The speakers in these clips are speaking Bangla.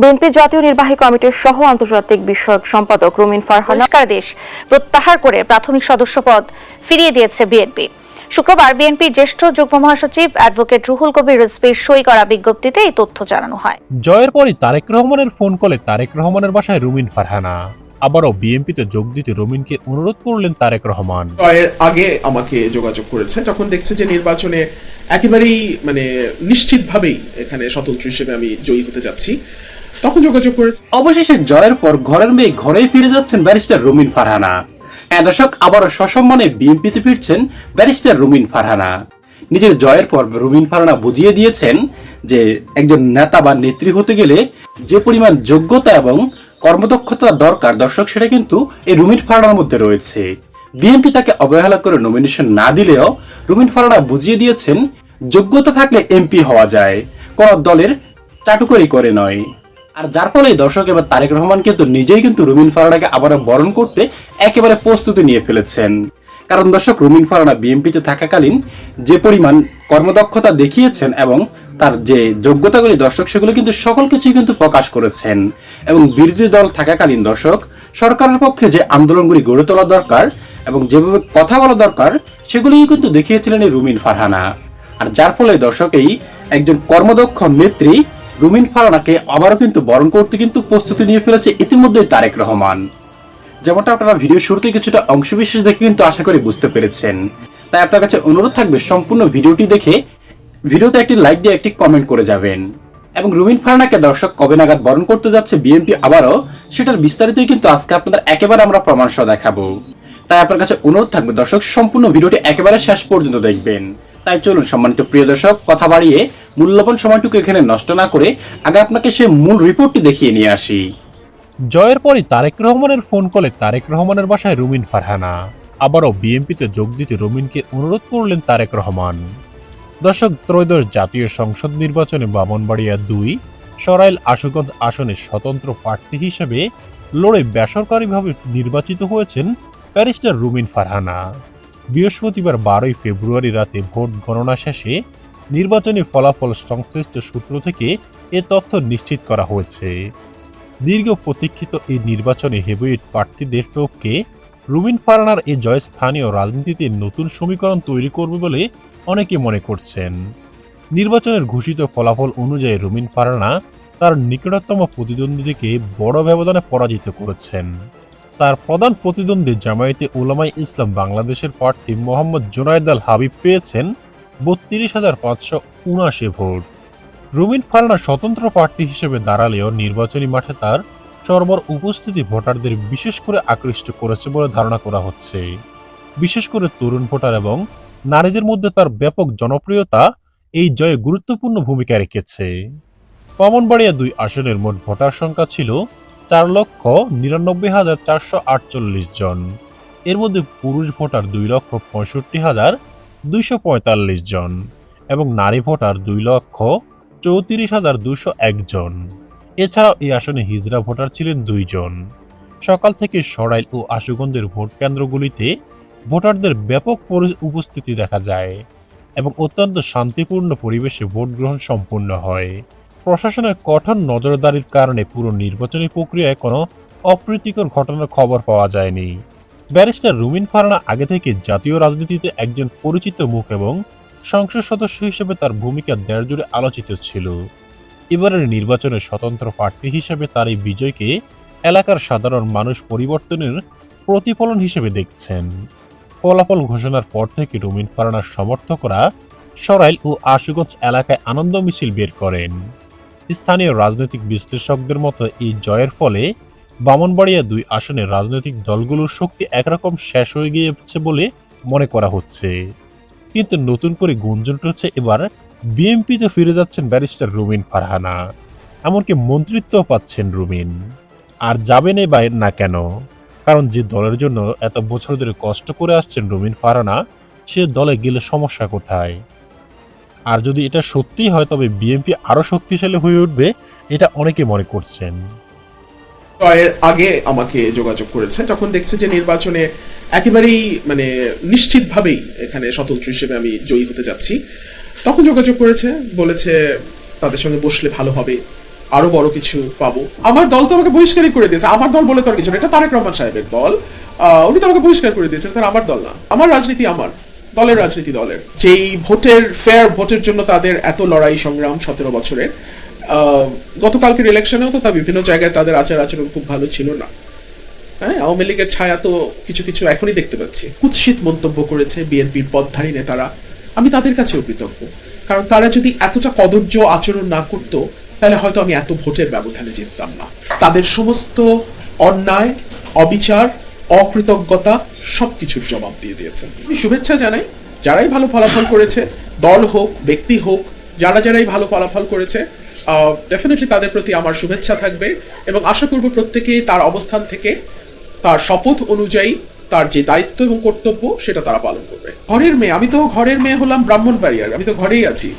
বিএনপি জাতীয় নির্বাহী কমিটির সহ আন্তর্জাতিক বিষয়ক সম্পাদক রুমিন ফারহান দেশ প্রত্যাহার করে প্রাথমিক সদস্য পদ ফিরিয়ে দিয়েছে বিএনপি। শুক্রবার বিএনপির জ্যেষ্ঠ যুগ্ম মহাসচিব অ্যাডভোকেট রুহুল কবির রিজভির সই করা বিজ্ঞপ্তিতে এই তথ্য জানানো হয়। জয়ের পরই তারেক রহমানের ফোন কলে তারেক রহমানের বাসায় রুমিন ফারহানা। আবারও বিএনপিতে যোগ দিতে রুমিনকে অনুরোধ করলেন তারেক রহমান। এর আগে আমাকে যোগাযোগ করেছে যখন দেখছে যে নির্বাচনে একেবারেই মানে নিশ্চিতভাবেই এখানে স্বতন্ত্র হিসেবে আমি জয়ী হতে যাচ্ছি। তখন যোগাযোগ করেছে। অবশেষে জয়ের পর ঘরের মেয়ে ঘরেই ফিরে যাচ্ছেন ব্যারিস্টার রুমিন ফারহানা। হ্যাঁ দর্শক, আবারও সসম্মানে বিএনপিতে ফিরছেন ব্যারিস্টার রুমিন ফারহানা। নিজের জয়ের পর রুমিন ফারহানা বুঝিয়ে দিয়েছেন যে, একজন নেতা বা নেত্রী হতে গেলে যে পরিমাণ যোগ্যতা এবং কর্মদক্ষতা দরকার, দর্শক, সেটা কিন্তু এই রুমিন ফারহানার মধ্যে রয়েছে। বিএনপি তাকে অবহেলা করে নমিনেশন না দিলেও রুমিন ফারহানা বুঝিয়ে দিয়েছেন, যোগ্যতা থাকলে এমপি হওয়া যায়, কোন দলের চাটুকরি করে নয়। আর যার ফলে দর্শক এবার তারেক রহমান কিন্তু নিজেই কিন্তু রুমিন ফারানাকে আবারও বরণ করতে একেবারে প্রস্তুতি নিয়ে ফেলেছেন। কারণ দর্শক, রুমিন ফারানা বিএনপিতে থাকাকালীন যে পরিমাণ কর্মদক্ষতা দেখিয়েছেন এবং তার যে যোগ্যতাগুলি দর্শক, সেগুলো কিন্তু সকল কিছুই কিন্তু প্রকাশ করেছেন। এবং বিরোধী দল থাকাকালীন দর্শক, সরকারের পক্ষে যে আন্দোলনগুলি গড়ে তোলা দরকার এবং যেভাবে কথা বলা দরকার, সেগুলিই কিন্তু দেখিয়েছিলেন এই রুমিন ফারহানা আর যার ফলে দর্শক, এই একজন কর্মদক্ষ নেত্রী রুমিন ফারানাকে আবারও কিন্তু বরণ করতে কিন্তু প্রস্তুতি নিয়ে ফেলেছে ইতিমধ্যেই তারেক রহমান। যেমনটা আপনারা ভিডিও শুরুতে কিছুটা অংশবিশেষ দেখে কিন্তু আশা করি বুঝতে পেরেছেন। তাই আপনার কাছে অনুরোধ থাকবে সম্পূর্ণ ভিডিওটি দেখে ভিডিওতে একটি লাইক দিয়ে একটি কমেন্ট করে যাবেন। এবং রুমিন ফারানাকে দর্শক কবে নাগাদ বরণ করতে যাচ্ছে বিএনপি আবারও, সেটার বিস্তারিতই কিন্তু আজকে আপনাদের একেবারে আমরা প্রমাণ সহ দেখাবো। তাই আপনার কাছে অনুরোধ থাকবে দর্শক সম্পূর্ণ ভিডিওটি একেবারে শেষ পর্যন্ত দেখবেন। তাই চলুন সম্মানিত প্রিয় দর্শক, কথা বাড়িয়ে মূল্যবান সময়টুকু এখানে নষ্ট না করে আগে আপনাকে সে মূল রিপোর্টটি দেখিয়ে নিয়ে আসি। জয়ের পরই তারেক রহমানের ফোন কলে তারেক রহমানের বাসায় রুমিন ফারহানা। আবারও বিএনপিতে যোগ দিতে রুমিনকে অনুরোধ করলেন তারেক রহমান। দর্শক, ত্রয়োদশ জাতীয় সংসদ নির্বাচনে বামনবাড়িয়া দুই, সরাইল আশুগঞ্জ আসনে স্বতন্ত্র প্রার্থী হিসেবে লড়ে বেসরকারিভাবে নির্বাচিত হয়েছেন ব্যারিস্টার রুমিন ফারহানা। বৃহস্পতিবার বারোই ফেব্রুয়ারি রাতে ভোট গণনা শেষে নির্বাচনী ফলাফল সংশ্লিষ্ট সূত্র থেকে এ তথ্য নিশ্চিত করা হয়েছে। দীর্ঘ প্রতীক্ষিত এই নির্বাচনে হেভিওয়েট প্রার্থীদের পক্ষে রুবিন ফারানার এই জয় স্থানীয় রাজনীতিতে নতুন সমীকরণ তৈরি করবে বলে অনেকে মনে করছেন। নির্বাচনের ঘোষিত ফলাফল অনুযায়ী রুমিন ফারানা তার নিকটতম প্রতিদ্বন্দ্বীকে বড় ব্যবধানে পরাজিত করেছেন। তার প্রধান প্রতিদ্বন্দ্বী জামায়াতে উলামাই ইসলাম বাংলাদেশের প্রার্থী মোহাম্মদ জোনায়দ আল হাবিব পেয়েছেন বত্রিশ হাজার পাঁচশো উনাশি ভোট। রুমিন ফারানা স্বতন্ত্র প্রার্থী হিসেবে দাঁড়ালেও নির্বাচনী মাঠে তার চরবর উপস্থিতি ভোটারদের বিশেষ করে আকৃষ্ট করেছে বলে ধারণা করা হচ্ছে। বিশেষ করে তরুণ ভোটার এবং নারীদের মধ্যে তার ব্যাপক জনপ্রিয়তা এই জয়ে গুরুত্বপূর্ণ ভূমিকা রেখেছে। পবনবাড়িয়া দুই আসনের মোট ভোটার সংখ্যা ছিল চার লক্ষ নিরানব্বই হাজার চারশো আটচল্লিশ জন। এর মধ্যে পুরুষ ভোটার দুই লক্ষ পঁয়ষট্টি হাজার দুইশো পঁয়তাল্লিশ জন এবং নারী ভোটার দুই লক্ষ চৌত্রিশ হাজার দুশো একজন এছাড়াও এই আসনে হিজড়া ভোটার ছিলেন দুইজন সকাল থেকে সরাইল ও আশুগঞ্জের ভোট কেন্দ্রগুলিতে ভোটারদের ব্যাপক উপস্থিতি দেখা যায় এবং অত্যন্ত শান্তিপূর্ণ পরিবেশে ভোট গ্রহণ সম্পূর্ণ হয়। প্রশাসনের কঠোর নজরদারির কারণে পুরো নির্বাচনী প্রক্রিয়ায় কোনো অপ্রীতিকর ঘটনার খবর পাওয়া যায়নি। ব্যারিস্টার রুমিন ফারানা আগে থেকে জাতীয় রাজনীতিতে একজন পরিচিত মুখ এবং সংসদ সদস্য হিসেবে তার ভূমিকা দেড় জুড়ে আলোচিত ছিল। এবারের নির্বাচনে স্বতন্ত্র প্রার্থী হিসেবে তার এই বিজয়কে এলাকার সাধারণ মানুষ পরিবর্তনের প্রতিফলন হিসেবে দেখছেন। ফলাফল ঘোষণার পর থেকে রুমিন ফারানার সমর্থকরা সরাইল ও আশুগঞ্জ এলাকায় আনন্দ মিছিল বের করেন। স্থানীয় রাজনৈতিক বিশ্লেষকদের মতো এই জয়ের ফলে বামনবাড়িয়া দুই আসনে রাজনৈতিক দলগুলোর শক্তি একরকম শেষ হয়ে গিয়েছে বলে মনে করা হচ্ছে। কিন্তু নতুন করে গুঞ্জন উঠেছে এবার বিএনপিতে ফিরে যাচ্ছেন ব্যারিস্টার রুমিন ফারহানা। এমনকি মন্ত্রিত্বও পাচ্ছেন রুমিন। আর যাবেন বাইর না কেন? কারণ যে দলের জন্য এত বছর ধরে কষ্ট করে আসছেন রুমিন ফারহানা, সে দলে গেলে সমস্যা কোথায়? আর যদি এটা সত্যিই হয়, তবে বিএনপি আরও শক্তিশালী হয়ে উঠবে, এটা অনেকে মনে করছেন। এর আগে আমাকে যোগাযোগ করেছে, যখন দেখছে যে নির্বাচনে একেবারেই মানে নিশ্চিতভাবেই এখানে স্বতন্ত্র হিসেবে আমি জয়ী হতে যাচ্ছি, তখন যোগাযোগ করেছে, বলেছে তাদের সঙ্গে বসলে ভালো হবে, আরও বড় কিছু পাবো। আমার দল তো আমাকে বহিষ্কারই করে দিয়েছে, আমার দল বলে তো আর কিছু এটা তারেক রহমান সাহেবের দল উনি তো আমাকে বহিষ্কার করে দিয়েছেন তাহলে আমার দল না, আমার রাজনীতি আমার, দলের রাজনীতি দলের। যেই ভোটের ফেয়ার ভোটের জন্য তাদের এত লড়াই সংগ্রাম সতেরো বছরের গতকালকের ইলেকশনেও তো তা বিভিন্ন জায়গায় তাদের আচার আচরণ খুব ভালো ছিল না। হ্যাঁ আওয়ামী লীগের ছায়া তো কিছু কিছু এখনই দেখতে পাচ্ছি। কুৎসিত মন্তব্য করেছে বিএনপির পদধারী নেতারা। আমি তাদের কাছেও কৃতজ্ঞ। কারণ তারা যদি এতটা কদর্য আচরণ না করতো, তাহলে হয়তো আমি এত ভোটের ব্যবধানে জিততাম না। তাদের সমস্ত অন্যায়, অবিচার, অকৃতজ্ঞতা সবকিছুর জবাব দিয়ে দিয়েছেন। আমি শুভেচ্ছা জানাই, যারাই ভালো ফলাফল করেছে, দল হোক, ব্যক্তি হোক, যারা যারাই ভালো ফলাফল করেছে ডেফিনেটলি তাদের প্রতি আমার শুভেচ্ছা থাকবে এবং আশা করব প্রত্যেকেই তার অবস্থান থেকে তার শপথ অনুযায়ী তার যে দায়িত্ব এবং কর্তব্য সেটা তারা পালন করবে। ঘরের মেয়ে, আমি তো ঘরের মেয়ে হলাম ব্রাহ্মণবাড়িয়ার, আমি তো ঘরেই আছি।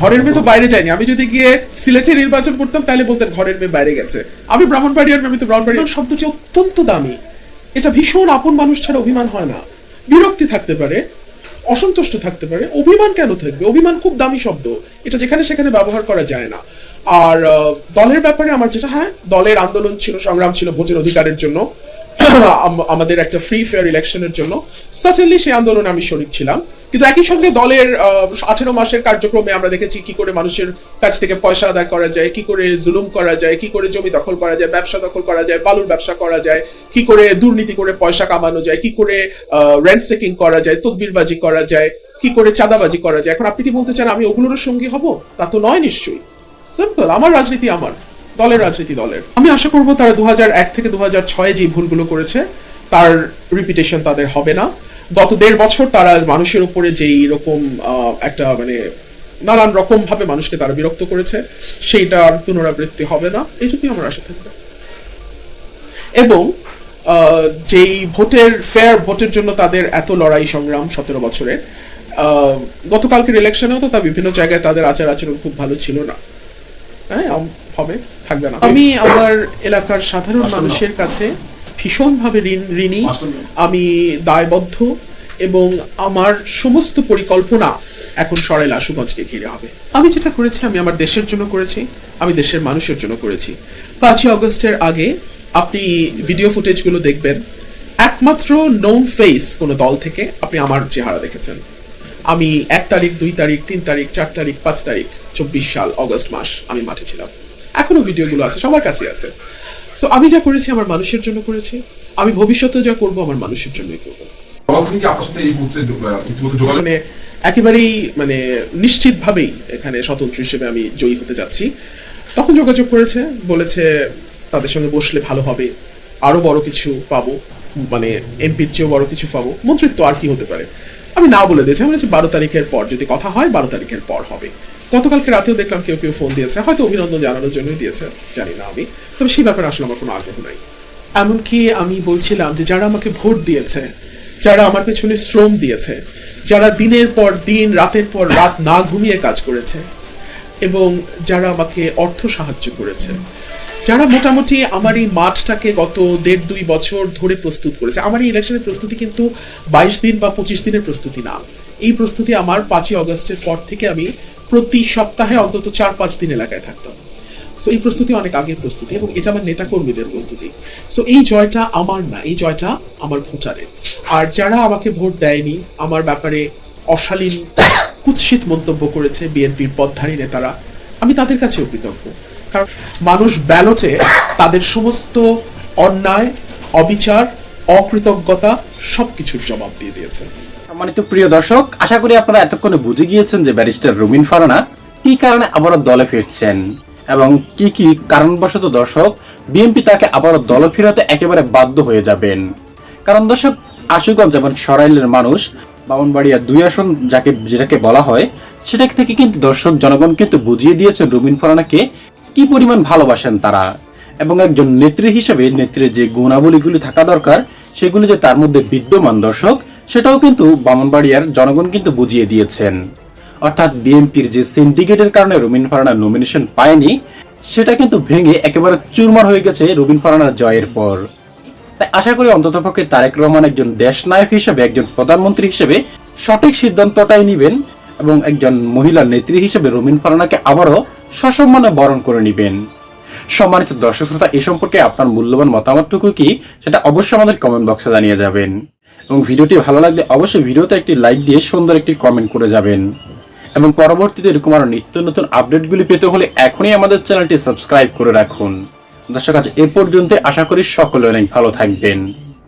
ঘরের মেয়ে তো বাইরে যায়নি, আমি যদি গিয়ে সিলেটে নির্বাচন করতাম তাহলে বলতেন ঘরের মেয়ে বাইরে গেছে। আমি ব্রাহ্মণবাড়িয়ার মেয়ে, আমি তো ব্রাহ্মণবাড়িয়ার শব্দটি অত্যন্ত দামি। এটা ভীষণ আপন মানুষ ছাড়া অভিমান হয় না। বিরক্তি থাকতে পারে অসন্তুষ্ট থাকতে পারে। অভিমান কেন থাকবে? অভিমান খুব দামি শব্দ। এটা যেখানে সেখানে ব্যবহার করা যায় না। আর দলের ব্যাপারে আমার যেটা হ্যাঁ দলের আন্দোলন ছিল, সংগ্রাম ছিল ভোটের অধিকারের জন্য। আমাদের একটা ফ্রি ফেয়ার ইলেকশনের জন্য। সার্টেনলি সেই আন্দোলনে আমি শরিক ছিলাম। কিন্তু একই সঙ্গে দলের আঠেরো মাসের কার্যক্রমে আমরা দেখেছি কি করে মানুষের কাছ থেকে পয়সা আদায় করা যায়, কি করে জুলুম করা যায়, কি করে জমি দখল করা যায়, ব্যবসা দখল করা যায়, বালুর ব্যবসা করা যায়, কি করে দুর্নীতি করে পয়সা কামানো যায়, কি করে রেন্ট সেকিং করা যায়, তদবিরবাজি করা যায়, কি করে চাঁদাবাজি করা যায়। এখন আপনি কি বলতে চান আমি ওগুলোর সঙ্গী হব? তা তো নয় নিশ্চয়ই। সিম্পল আমার রাজনীতি আমার। দলের রাজনীতি দলের। আমি আশা করব তারা দু থেকে দু ছয়ে যে ভুলগুলো করেছে তার রিপিটেশন তাদের হবে না। গত দেড় বছর তারা মানুষের উপরে যেই রকম একটা মানে নানান রকম ভাবে মানুষকে তারা বিরক্ত করেছে সেইটার পুনরাবৃত্তি হবে না। এইটুকুই আমার আশা থাকবে। এবং যেই ভোটের ফেয়ার ভোটের জন্য তাদের এত লড়াই সংগ্রাম সতেরো বছরের আহ, গতকালকের ইলেকশনেও তো তা বিভিন্ন জায়গায় তাদের আচার আচরণ খুব ভালো ছিল না। হ্যাঁ আম- হবে থাকবে না। আমি আমার এলাকার সাধারণ মানুষের কাছে ভীষণভাবে ঋণ ঋণী। আমি দায়বদ্ধ এবং আমার সমস্ত পরিকল্পনা এখন সরাইল আশুগঞ্জকে ঘিরে হবে। আমি যেটা করেছি আমি আমার দেশের জন্য করেছি আমি দেশের মানুষের জন্য করেছি। পাঁচই অগস্টের আগে আপনি ভিডিও ফুটেজগুলো দেখবেন। একমাত্র নোন ফেস কোনো দল থেকে আপনি আমার চেহারা দেখেছেন। আমি এক তারিখ দুই তারিখ তিন তারিখ চার তারিখ পাঁচ তারিখ চব্বিশ সাল অগস্ট মাস আমি মাঠে ছিলাম। এখনও ভিডিওগুলো আছে সবার কাছে আছে। তো আমি যা করেছি আমার মানুষের জন্য করেছি আমি ভবিষ্যতে যা করব আমার মানুষের জন্যই করব। মানে একেবারেই মানে নিশ্চিতভাবেই এখানে স্বতন্ত্র হিসেবে আমি জয়ী হতে যাচ্ছি। তখন যোগাযোগ করেছে বলেছে তাদের সঙ্গে বসলে ভালো হবে আরও বড় কিছু পাবো। মানে এমপির চেয়েও বড় কিছু পাবো, মন্ত্রিত্ব আর কি হতে পারে? আমি না বলে দিয়েছি, আমি বারো তারিখের পর যদি কথা হয়, বারো তারিখের পর হবে। গতকালকে রাতেও দেখলাম কেউ কেউ ফোন দিয়েছে, হয়তো অভিনন্দন জানানোর জন্যই দিয়েছে, জানি না আমি। তবে সেই ব্যাপারে আসলে আমার কোনো আগ্রহ নাই। এমনকি আমি বলছিলাম যে যারা আমাকে ভোট দিয়েছে, যারা আমার পেছনে শ্রম দিয়েছে, যারা দিনের পর দিন, রাতের পর রাত না ঘুমিয়ে কাজ করেছে, এবং যারা আমাকে অর্থ সাহায্য করেছে যারা মোটামুটি আমার এই মাঠটাকে গত দেড় দুই বছর ধরে প্রস্তুত করেছে, আমার এই ইলেকশনের প্রস্তুতি কিন্তু বাইশ দিন বা পঁচিশ দিনের প্রস্তুতি না। এই প্রস্তুতি আমার পাঁচই অগস্টের পর থেকে আমি প্রতি সপ্তাহে অন্তত চার পাঁচ দিন এলাকায় থাকতাম। সো এই প্রস্তুতি অনেক আগের প্রস্তুতি এবং এটা আমার নেতা কর্মীদের প্রস্তুতি। সো এই জয়টা আমার না, এই জয়টা আমার ভোটারের। আর যারা আমাকে ভোট দেয়নি, আমার ব্যাপারে অশালীন কুৎসিত মন্তব্য করেছে বিএনপির পদধারী নেতারা, আমি তাদের কাছেও কৃতজ্ঞ। মানুষ ব্যালটে তাদের সমস্ত অন্যায়, অবিচার, অকৃতজ্ঞতা সবকিছুর জবাব দিয়ে দিয়েছে। সম্মানিত প্রিয় দর্শক, আশা করি আপনারা এতক্ষণে বুঝে গিয়েছেন যে ব্যারিস্টার রুমিন ফারানা কি কারণে আবারও দলে ফিরছেন এবং কি কি কারণবশত দর্শক, বিএনপি তাকে আবারও দলে ফিরাতে একেবারে বাধ্য হয়ে যাবেন। কারণ দর্শক, আশুগঞ্জ এবং সরাইলের মানুষ বামনবাড়িয়া দুই আসন যাকে, যেটাকে বলা হয় সেটা থেকে কিন্তু দর্শক, জনগণ কিন্তু বুঝিয়ে দিয়েছেন রুমিন ফারানাকে কি পরিমাণ ভালোবাসেন তারা? এবং একজন নেত্রী হিসেবে নেত্রীর যে গুণাবলীগুলি থাকা দরকার, সেগুলি যে তার মধ্যে বিদ্যমান দর্শক, সেটাও কিন্তু বামনবাড়িয়ার জনগণ কিন্তু বুঝিয়ে দিয়েছেন। অর্থাৎ বিএনপির যে সিন্ডিকেটের কারণে রুমিন ফারানা নমিনেশন পায়নি, সেটা কিন্তু ভেঙে একেবারে চুরমার হয়ে গেছে রুবিন ফারানার জয়ের পর। তাই আশা করি অন্ততপক্ষে তারেক রহমান একজন দেশনায়ক হিসেবে, একজন প্রধানমন্ত্রী হিসেবে সঠিক সিদ্ধান্তটাই নেবেন এবং একজন মহিলা নেত্রী হিসেবে রুমিন ফারানাকে আবারও সসম্মানে বরণ করে নেবেন। সম্মানিত দর্শক শ্রোতা, এ সম্পর্কে আপনার মূল্যবান মতামতটুকু কি, সেটা অবশ্যই আমাদের কমেন্ট বক্সে জানিয়ে যাবেন। এবং ভিডিওটি ভালো লাগলে অবশ্যই ভিডিওতে একটি লাইক দিয়ে সুন্দর একটি কমেন্ট করে যাবেন। এবং পরবর্তীতে এরকম আরও নিত্য নতুন আপডেটগুলি পেতে হলে এখনই আমাদের চ্যানেলটি সাবস্ক্রাইব করে রাখুন। দর্শক, আজ এ পর্যন্ত আশা করি সকলে অনেক ভালো থাকবেন।